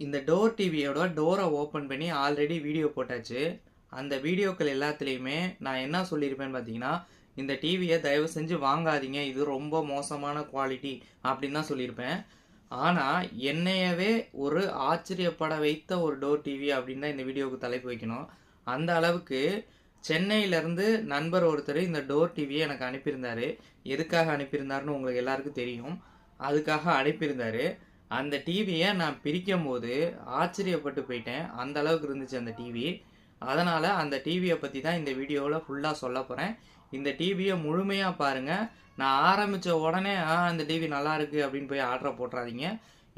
இந்த டோர் டிவியோட டோரை ஓப்பன் பண்ணி ஆல்ரெடி வீடியோ போட்டாச்சு. அந்த வீடியோக்கள் எல்லாத்துலேயுமே நான் என்ன சொல்லியிருப்பேன்னு பார்த்தீங்கன்னா இந்த டிவியை தயவு செஞ்சு வாங்காதீங்க. இது ரொம்ப மோசமான குவாலிட்டி அப்படின்னு தான் சொல்லியிருப்பேன். ஆனால் என்னையவே ஒரு ஆச்சரியப்பட வைத்த ஒரு டோர் டிவி அப்படின்னு தான் இந்த வீடியோவுக்கு தலைப்பு வைக்கணும். அந்த அளவுக்கு சென்னையிலேருந்து நண்பர் ஒருத்தர் இந்த டோர் டிவியை எனக்கு அனுப்பியிருந்தாரு. எதுக்காக அனுப்பியிருந்தாருன்னு உங்களுக்கு எல்லாருக்கும் தெரியும். அதுக்காக அனுப்பியிருந்தாரு. அந்த டிவியை நான் பிரிக்கும் போது ஆச்சரியப்பட்டு போயிட்டேன். அந்த அளவுக்கு இருந்துச்சு அந்த டிவி அதனால் அந்த டிவியை பற்றி தான் இந்த வீடியோவில் ஃபுல்லாக சொல்ல போகிறேன் இந்த டிவியை முழுமையாக பாருங்கள் நான் ஆரம்பித்த உடனே ஆ அந்த டிவி நல்லா இருக்குது அப்படின்னு போய் ஆர்டரை போட்டுறாதீங்க.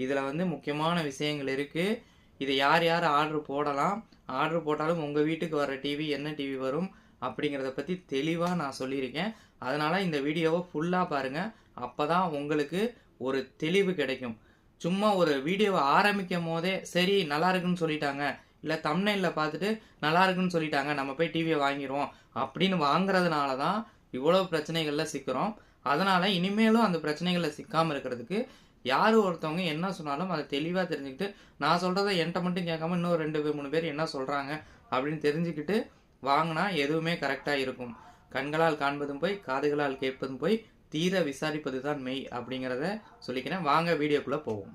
இதில் வந்து முக்கியமான விஷயங்கள் இருக்குது இதை யார் யார் ஆர்டர் போடலாம்? ஆர்டர் போட்டாலும் உங்கள் வீட்டுக்கு வர டிவி என்ன டிவி வரும்? அப்படிங்கிறத பற்றி தெளிவாக நான் சொல்லியிருக்கேன். அதனால் இந்த வீடியோவை ஃபுல்லாக பாருங்கள் அப்போ தான் உங்களுக்கு ஒரு தெளிவு கிடைக்கும். சும்மா ஒரு வீடியோவை ஆரம்பிக்கும் போதே சரி நல்லா இருக்குன்னு சொல்லிட்டாங்க. இல்லை தம்னையில் பார்த்துட்டு நல்லா இருக்குன்னு சொல்லிட்டாங்க நம்ம போய் டிவியை வாங்கிடுவோம் அப்படின்னு வாங்குறதுனால தான் இவ்வளோ பிரச்சனைகளில் சிக்கிறோம். அதனால் இனிமேலும் அந்த பிரச்சனைகளில் சிக்காமல் இருக்கிறதுக்கு யார் ஒருத்தவங்க என்ன சொன்னாலும் அதை தெளிவாக தெரிஞ்சுக்கிட்டு நான் சொல்கிறத என்கிட்ட மட்டும் கேட்காம இன்னும் ரெண்டு பேர் மூணு பேர் என்ன சொல்கிறாங்க அப்படின்னு தெரிஞ்சுக்கிட்டு வாங்கினா எதுவுமே கரெக்டாக இருக்கும். கண்களால் காண்பதும் போய் காதுகளால் கேட்பதும் போய் தீர விசாரிப்பது தான் மெய் அப்படிங்கிறத சொல்லிக்கிறேன். வாங்க வீடியோக்குள்ளே போவோம்.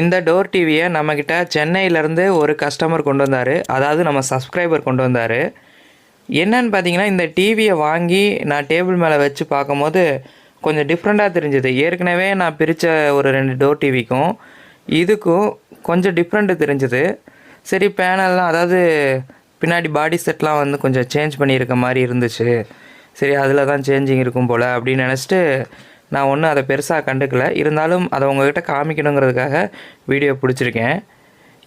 இந்த டோர் டிவியை நம்மக்கிட்ட சென்னையிலேருந்து ஒரு கஸ்டமர் கொண்டு வந்தார். அதாவது நம்ம சப்ஸ்கிரைபர் கொண்டு வந்தார். என்னன்னு பார்த்தீங்கன்னா இந்த டிவியை வாங்கி நான் டேபிள் மேலே வச்சு பார்க்கும்போது கொஞ்சம் டிஃப்ரெண்ட்டாக தெரிஞ்சுது. ஏற்கனவே நான் பிரித்த ஒரு ரெண்டு டோர் டிவிக்கும் இதுக்கும் கொஞ்சம் டிஃப்ரெண்ட்டு தெரிஞ்சுது. சரி பேனல்லாம் அதாவது பின்னாடி பாடி செட்லாம் வந்து கொஞ்சம் சேஞ்ச் பண்ணியிருக்க மாதிரி இருந்துச்சு. சரி அதில் தான் சேஞ்சிங் இருக்கும் போல் அப்படின்னு நினச்சிட்டு நான் ஒன்றும் அதை பெருசாக கண்டுக்கல. இருந்தாலும் அதை உங்ககிட்ட காமிக்கணுங்கிறதுக்காக வீடியோ பிடிச்சிருக்கேன்.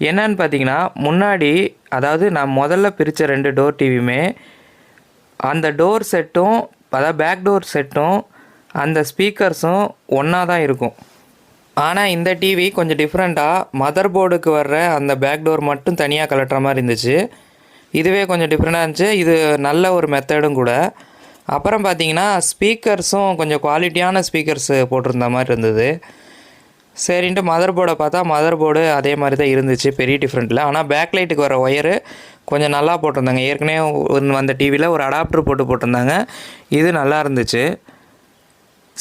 என்னன்னு பார்த்தீங்கன்னா முன்னாடி அதாவது நான் முதல்ல பிரித்த ரெண்டு டோர் டிவியுமே அந்த டோர் செட்டும் அதாவது பேக் டோர் செட்டும் அந்த ஸ்பீக்கர்ஸும் ஒன்றா தான் இருக்கும். ஆனால் இந்த டிவி கொஞ்சம் டிஃப்ரெண்ட்டாக மதர் போர்டுக்கு வர்ற அந்த பேக் டோர் மட்டும் தனியாக கலட்டுற மாதிரி இருந்துச்சு. இதுவே கொஞ்சம் டிஃப்ரெண்ட்டாக இருந்துச்சு. இது நல்ல ஒரு மெத்தடும் கூட. அப்புறம் பார்த்தீங்கன்னா ஸ்பீக்கர்ஸும் கொஞ்சம் குவாலிட்டியான ஸ்பீக்கர்ஸ் போட்டிருந்த மாதிரி இருந்தது. சரின்ட்டு மதர் போர்டை பார்த்தா மதர் போர்டு அதே மாதிரி தான் இருந்துச்சு. பெரிய டிஃப்ரெண்ட்டில் ஆனால் பேக் லைட்டுக்கு வர ஒயரு கொஞ்சம் நல்லா போட்டிருந்தாங்க. ஏற்கனவே வந்த டிவியில் ஒரு அடாப்டர் போட்டு போட்டிருந்தாங்க. இது நல்லா இருந்துச்சு.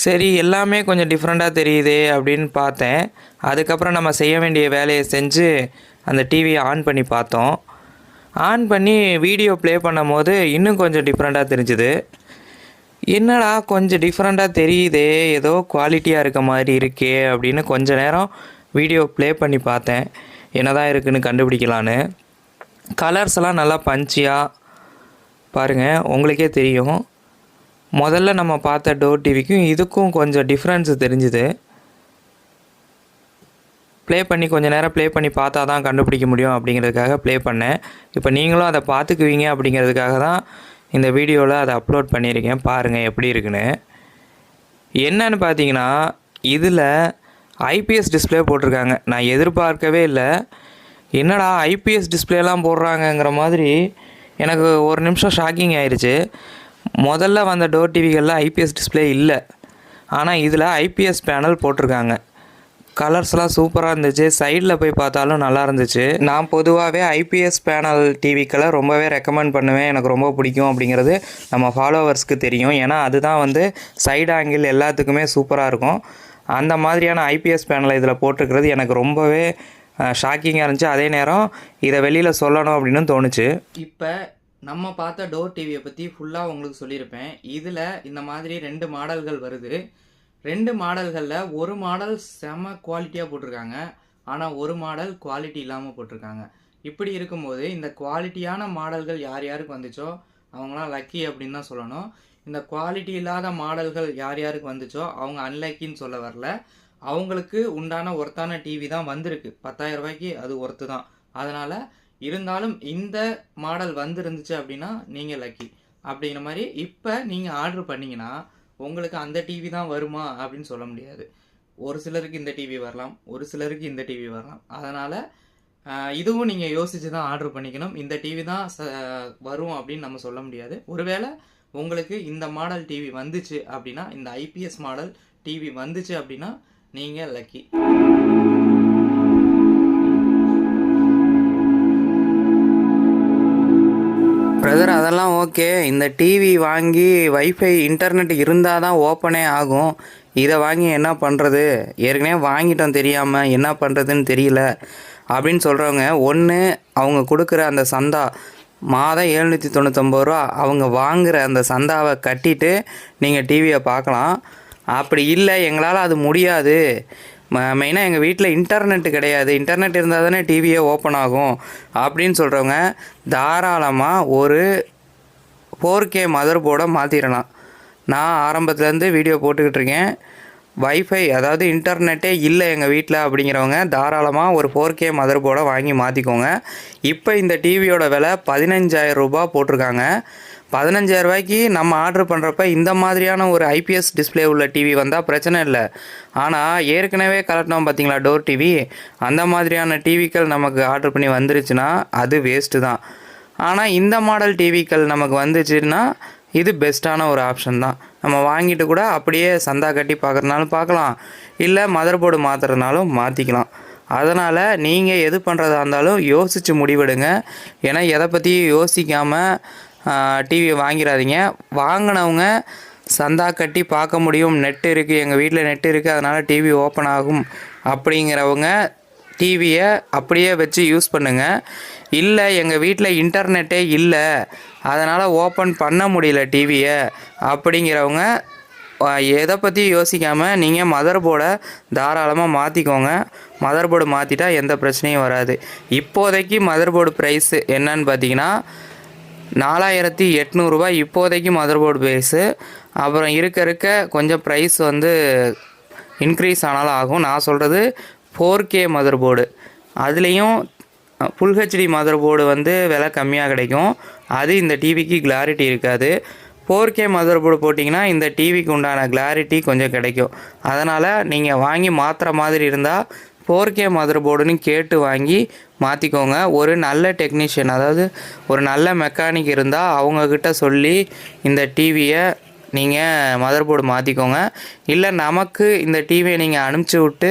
சரி எல்லாமே கொஞ்சம் டிஃப்ரெண்ட்டாக தெரியுதே அப்படின்னு பார்த்தேன். அதுக்கப்புறம் நம்ம செய்ய வேண்டிய வேலையை செஞ்சு அந்த டிவியை ஆன் பண்ணி பார்த்தோம். ஆன் பண்ணி வீடியோ ப்ளே பண்ணும் போது இன்னும் கொஞ்சம் டிஃப்ரெண்ட்டாக தெரிஞ்சுது. என்னடா கொஞ்சம் டிஃப்ரெண்ட்டாக தெரியுதே ஏதோ குவாலிட்டியாக இருக்க மாதிரி இருக்கே அப்படின்னு கொஞ்ச நேரம் வீடியோ ப்ளே பண்ணி பார்த்தேன். என்னதான் இருக்குன்னு கண்டுபிடிக்கலான்னு. கலர்ஸ் எல்லாம் நல்லா பஞ்சியாக பாருங்கள் உங்களுக்கே தெரியும். முதல்ல நம்ம பார்த்த டோர் டிவிக்கும் இதுக்கும் கொஞ்சம் டிஃப்ரென்ஸ் தெரிஞ்சுது. ப்ளே பண்ணி கொஞ்ச நேரம் ப்ளே பண்ணி பார்த்தா தான் கண்டுபிடிக்க முடியும் அப்படிங்கிறதுக்காக ப்ளே பண்ணேன். இப்போ நீங்களும் அதை பார்த்துக்குவீங்க அப்படிங்கிறதுக்காக தான் இந்த வீடியோவில் அதை அப்லோட் பண்ணியிருக்கேன். பாருங்கள் எப்படி இருக்குன்னு. என்னன்னு பார்த்தீங்கன்னா இதில் ஐபிஎஸ் டிஸ்ப்ளே போட்டிருக்காங்க. நான் எதிர்பார்க்கவே இல்லை. என்னடா ஐபிஎஸ் டிஸ்ப்ளேலாம் போடுறாங்கங்கிற மாதிரி எனக்கு ஒரு நிமிஷம் ஷாக்கிங் ஆயிடுச்சு முதல்ல வந்த டோர் டிவிகளில் ஐபிஎஸ் டிஸ்ப்ளே இல்லை. ஆனால் இதில் ஐபிஎஸ் பேனல் போட்டிருக்காங்க. கலர்ஸ்லாம் சூப்பராக இருந்துச்சு. சைடில் போய் பார்த்தாலும் நல்லா இருந்துச்சு. நான் பொதுவாகவே ஐபிஎஸ் பேனல் டிவிக்களை ரொம்பவே ரெக்கமெண்ட் பண்ணுவேன். எனக்கு ரொம்ப பிடிக்கும் அப்படிங்கிறது நம்ம ஃபாலோவர்ஸ்க்கு தெரியும். ஏன்னா அதுதான் வந்து சைடு ஆங்கிள் எல்லாத்துக்குமே சூப்பராக இருக்கும். அந்த மாதிரியான ஐபிஎஸ் பேனலை இதில் போட்டிருக்கிறது எனக்கு ரொம்பவே ஷாக்கிங்காக இருந்துச்சு. அதே நேரம் இதை வெளியில் சொல்லணும் அப்படின்னு தோணுச்சு. இப்போ நம்ம பார்த்த டோர் டிவியை பற்றி ஃபுல்லாக உங்களுக்கு சொல்லியிருப்பேன். இதில் இந்த மாதிரி ரெண்டு மாடல்கள் வருது. ரெண்டு மாடல்களில் ஒரு மாடல் செம குவாலிட்டியாக போட்டிருக்காங்க. ஆனால் ஒரு மாடல் குவாலிட்டி இல்லாமல் போட்டிருக்காங்க. இப்படி இருக்கும்போது இந்த குவாலிட்டியான மாடல்கள் யார் யாருக்கு வந்துச்சோ அவங்களாம் லக்கி அப்படின்னு தான் சொல்லணும். இந்த குவாலிட்டி இல்லாத மாடல்கள் யார் யாருக்கு வந்துச்சோ அவங்க அன்லக்கின்னு சொல்ல வரல. அவங்களுக்கு உண்டான ஒர்த்தான டிவி தான் வந்திருக்கு. பத்தாயிரம் ரூபாய்க்கு அது ஒர்த்து தான். அதனால் இருந்தாலும் இந்த மாடல் வந்துருந்துச்சு அப்படின்னா நீங்கள் லக்கி அப்படிங்கிற மாதிரி இப்போ நீங்கள் ஆர்டர் பண்ணிங்கன்னா உங்களுக்கு அந்த டிவி தான் வருமா அப்படின்னு சொல்ல முடியாது. ஒரு சிலருக்கு இந்த டிவி வரலாம் ஒரு சிலருக்கு இந்த டிவி வரலாம். அதனால் இதுவும் நீங்கள் யோசித்து தான் ஆர்டர் பண்ணிக்கணும். இந்த டிவி தான் ச வரும் அப்படின்னு நம்ம சொல்ல முடியாது. ஒருவேளை உங்களுக்கு இந்த மாடல் டிவி வந்துச்சு அப்படின்னா இந்த ஐபிஎஸ் மாடல் டிவி வந்துச்சு அப்படின்னா நீங்கள் லக்கி அதெல்லாம் ஓகே. இந்த டிவி வாங்கி வைஃபை இன்டர்நெட் இருந்தால் தான் ஓப்பனே ஆகும். இதை வாங்கி என்ன பண்ணுறது ஏற்கனவே வாங்கிட்டோம் தெரியாமல் என்ன பண்ணுறதுன்னு தெரியல. அப்படின்னு சொல்கிறவங்க ஒன்று அவங்க கொடுக்குற அந்த சந்தா மாதம் ஏழ்நூற்றி தொண்ணூத்தொம்பது ரூபா அவங்க வாங்குகிற அந்த சந்தாவை கட்டிட்டு நீங்கள் டிவியை பார்க்கலாம். அப்படி இல்லை எங்களால் அது முடியாது. மெயினாக எங்கள் வீட்டில் இன்டர்நெட் கிடையாது. இன்டர்நெட் இருந்தால் தானே டிவியே ஓப்பன் ஆகும். அப்படின்னு சொல்கிறவங்க தாராளமாக ஒரு ஃபோர் கே மதர் போர்டை மாற்றிடலாம் நான் ஆரம்பத்துலேருந்து வீடியோ போட்டுக்கிட்டு இருக்கேன் வைஃபை அதாவது இன்டர்நெட்டே இல்லை எங்கள் வீட்டில் அப்படிங்கிறவங்க தாராளமாக ஒரு ஃபோர் கே மதர் போர்டை வாங்கி மாற்றிக்கோங்க இப்போ இந்த டிவியோட விலை பதினஞ்சாயிரம் ரூபா போட்டிருக்காங்க. பதினஞ்சாயிரம் ரூபாய்க்கு நம்ம ஆர்டர் பண்ணுறப்ப இந்த மாதிரியான ஒரு ஐபிஎஸ் டிஸ்ப்ளே உள்ள டிவி வந்தால் பிரச்சனை இல்லை. ஆனால் ஏற்கனவே கலட்டினோம் பார்த்தீங்களா டோர் டிவி அந்த மாதிரியான டிவிக்கள் நமக்கு ஆர்டர் பண்ணி வந்துருச்சுன்னா அது வேஸ்ட்டு தான். ஆனால் இந்த மாடல் டிவிக்கள் நமக்கு வந்துச்சுன்னா இது பெஸ்ட்டான ஒரு ஆப்ஷன் தான். நம்ம வாங்கிட்டு கூட அப்படியே சந்தா கட்டி பார்க்குறதுனாலும் பார்க்கலாம் இல்லை மதர் போர்டு மாற்றுறதுனாலும் மாற்றிக்கலாம் அதனால் நீங்கள் எது பண்ணுறதா இருந்தாலும் யோசித்து முடிவெடுங்க. ஏன்னா எதை பற்றியும் யோசிக்காமல் டிவியை வாங்கிடாதீங்க வாங்கினவங்க சந்தா கட்டி பார்க்க முடியும். நெட் இருக்குது எங்கள் வீட்டில் நெட் இருக்குது அதனால் டிவி ஓப்பன் ஆகும். அப்படிங்கிறவங்க டிவியை அப்படியே வச்சு யூஸ் பண்ணுங்கள் இல்லை எங்கள் வீட்டில் இன்டர்நெட்டே இல்லை. அதனால் ஓப்பன் பண்ண முடியல டிவியை அப்படிங்கிறவங்க எதை பற்றி யோசிக்காமல் நீங்கள் மதர் போர்டை தாராளமாக மாற்றிக்கோங்க மதர் போர்டு மாற்றிட்டா எந்த பிரச்சனையும் வராது. இப்போதைக்கு மதர் போர்டு ப்ரைஸு என்னன்னு பார்த்தீங்கன்னா நாலாயிரத்தி எட்நூறுபா இப்போதைக்கு மதர் போர்டு ப்ரைஸு அப்புறம் இருக்க இருக்க கொஞ்சம் ப்ரைஸ் வந்து இன்க்ரீஸ் ஆனாலும் ஆகும். நான் சொல்கிறது ஃபோர் கே மதர் போர்டு அதுலேயும் ஃபுல் ஹெச்டி மதர் போர்டு வந்து விலை கம்மியாக கிடைக்கும். அது இந்த டிவிக்கு கிளாரிட்டி இருக்காது. ஃபோர் கே மதர் போர்டு போட்டிங்கன்னா இந்த டிவிக்கு உண்டான கிளாரிட்டி கொஞ்சம் கிடைக்கும். அதனால் நீங்கள் வாங்கி மாற்றுற மாதிரி இருந்தால் ஃபோர் கே மதர் போர்டுன்னு கேட்டு வாங்கி மாற்றிக்கோங்க ஒரு நல்ல டெக்னீஷியன் அதாவது ஒரு நல்ல மெக்கானிக் இருந்தால் அவங்கக்கிட்ட சொல்லி இந்த டிவியை நீங்கள் மதர் போர்டு மாற்றிக்கோங்க இல்லை நமக்கு இந்த டிவியை நீங்கள் அனுப்பிச்சி விட்டு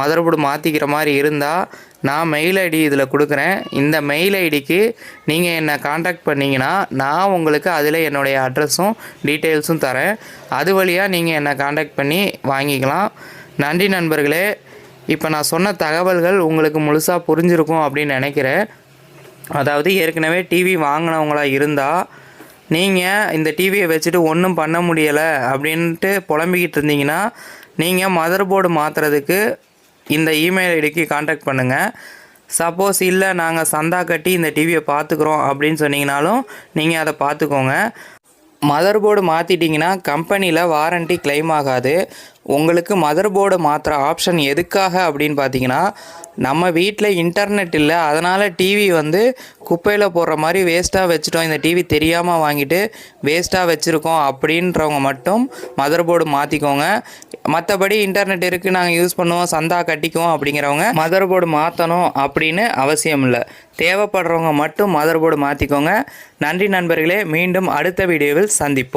மதர் போர்டு மாற்றிக்கிற மாதிரி இருந்தால் நான் மெயில் ஐடி இதில் கொடுக்குறேன். இந்த மெயில் ஐடிக்கு நீங்கள் என்னை காண்டாக்ட் பண்ணிங்கன்னா நான் உங்களுக்கு அதில் என்னுடைய அட்ரஸும் டீட்டெயில்ஸும் தரேன். அது வழியாக நீங்கள் என்னை காண்டாக்ட் பண்ணி வாங்கிக்கலாம். நன்றி நண்பர்களே. இப்போ நான் சொன்ன தகவல்கள் உங்களுக்கு முழுசாக புரிஞ்சிருக்கும் அப்படின்னு நினைக்கிறேன். அதாவது ஏற்கனவே டிவி வாங்கினவங்களாக இருந்தால் நீங்கள் இந்த டிவியை வச்சுட்டு ஒன்றும் பண்ண முடியலை அப்படின்ட்டு புலம்பிக்கிட்டு இருந்தீங்கன்னா நீங்கள் மதர் போர்டு மாற்றுறதுக்கு இந்த இமெயில் ஐடிக்கு காண்டாக்ட் பண்ணுங்கள் சப்போஸ் இல்லை நாங்கள் சந்தா கட்டி இந்த டிவியை பார்த்துக்குறோம் அப்படின்னு சொன்னீங்கனாலும் நீங்கள் அதை பார்த்துக்கோங்க மதர் போர்டு மாற்றிட்டிங்கன்னா கம்பெனியில் வாரண்ட்டி கிளைம் ஆகாது. உங்களுக்கு மதர் போர்டு மாற்றுற ஆப்ஷன் எதுக்காக அப்படின்னு பார்த்தீங்கன்னா நம்ம வீட்டில் இன்டர்நெட் இல்லை அதனால் டிவி வந்து குப்பையில் போடுற மாதிரி வேஸ்ட்டாக வச்சுட்டோம். இந்த டிவி தெரியாமல் வாங்கிட்டு வேஸ்ட்டாக வச்சுருக்கோம் அப்படின்றவங்க மட்டும் மதர் போர்டு மாற்றிக்கோங்க மற்றபடி இன்டர்நெட் இருக்குது நாங்கள் யூஸ் பண்ணுவோம் சந்தா கட்டிக்குவோம் அப்படிங்கிறவங்க மதர் போர்டு மாற்றணும் அப்படின்னு அவசியம் இல்லை. தேவைப்படுறவங்க மட்டும் மதர் போர்டு மாற்றிக்கோங்க நன்றி நண்பர்களே மீண்டும் அடுத்த வீடியோவில் சந்திப்போம்.